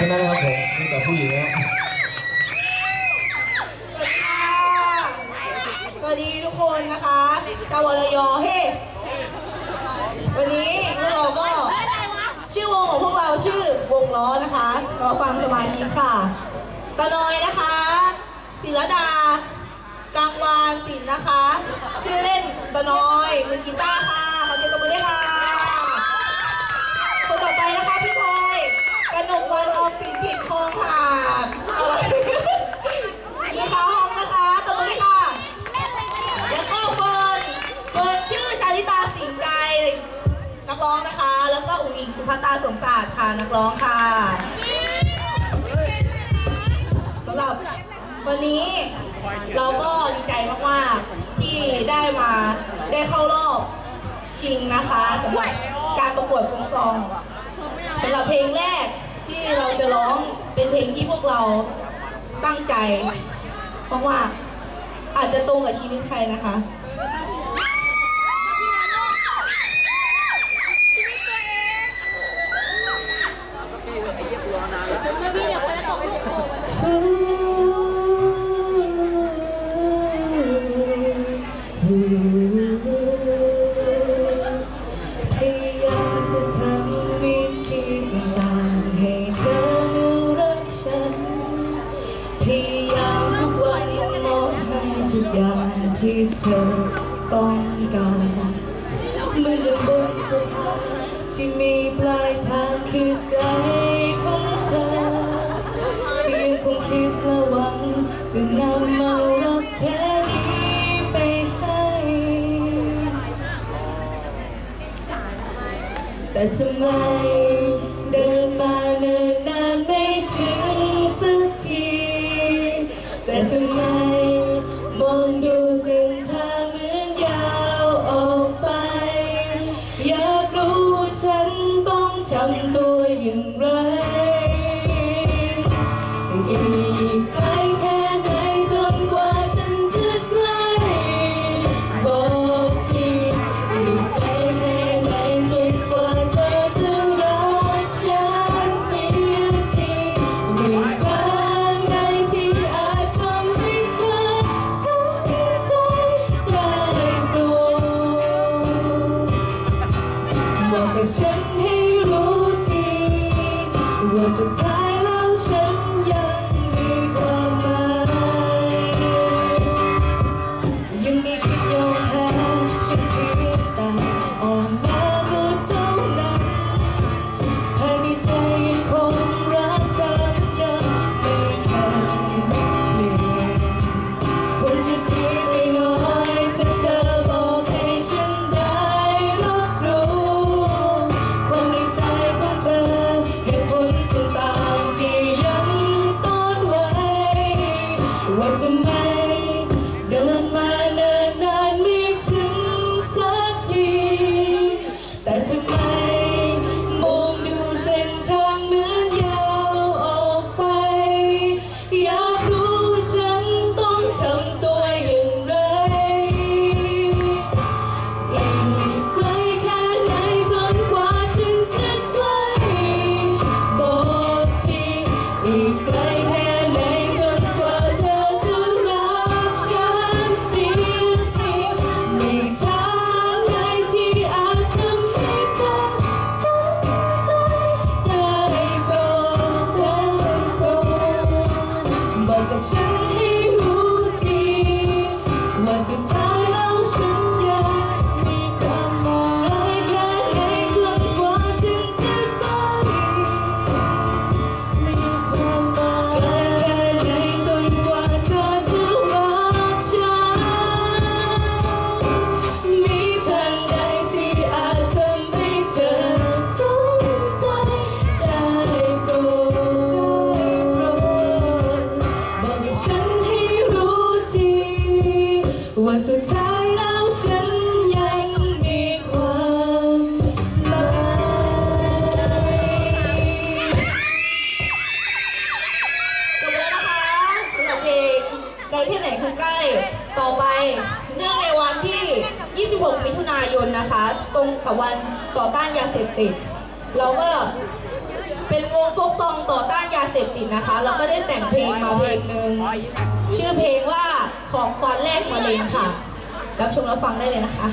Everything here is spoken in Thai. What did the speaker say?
แค่นั้นนะครับผมมีแต่ผู้หญิงนะสวัสดีทุกคนนะคะชาววรยอเฮ้วันนี้พวกเราก็ชื่อวงของพวกเราชื่อวงล้อนะคะรอฟังสมาชิกค่ะตะนอยนะคะศิรดากังวานศิลป์นะคะ ชื่อเล่นตะนอยมือกีตาร์ค่ะขอเสียงตบมือด้วยค่ะ คนต่อไปนะคะพี่ ก็อุ๋งอิงสุภัตาสมศารค่ะนักร้องค่ะสำหรับวันนี้เราก็ดีใจมากๆที่ได้มาได้เข้ารอบชิงนะคะสำหรับการประกวดฟงซองสำหรับเพลงแรกที่เราจะร้องเป็นเพลงที่พวกเราตั้งใจมากๆอาจจะตรงกับชีวิตใครนะคะ ที่มีปลายทางคือใจของเธอยังคงคิดและหวังจะนำเอารักแท้นี้ไปให้ แต่ทำไมเดินมา ฉันให้รู้ทีว่าสุดท้าย ว่าทำไมเดินมาเนิ่นนานไม่ถึงสักที แต่ทำไมมองดูเส้นทางเหมือนยาวออกไป อยากรู้ว่าฉันต้องทำตัวอย่างไร อีกไกลแค่ไหนจนกว่าฉันจะใกล้บอกทีอีก กับวันต่อต้านยาเสพติด เราก็เป็นวงโฟกซองต่อต้านยาเสพติดนะคะ เราก็ได้แต่งเพลงมาเพลงหนึ่งชื่อเพลงว่าของควันแรกมะเร็งค่ะ รับชมรับฟังได้เลยนะคะ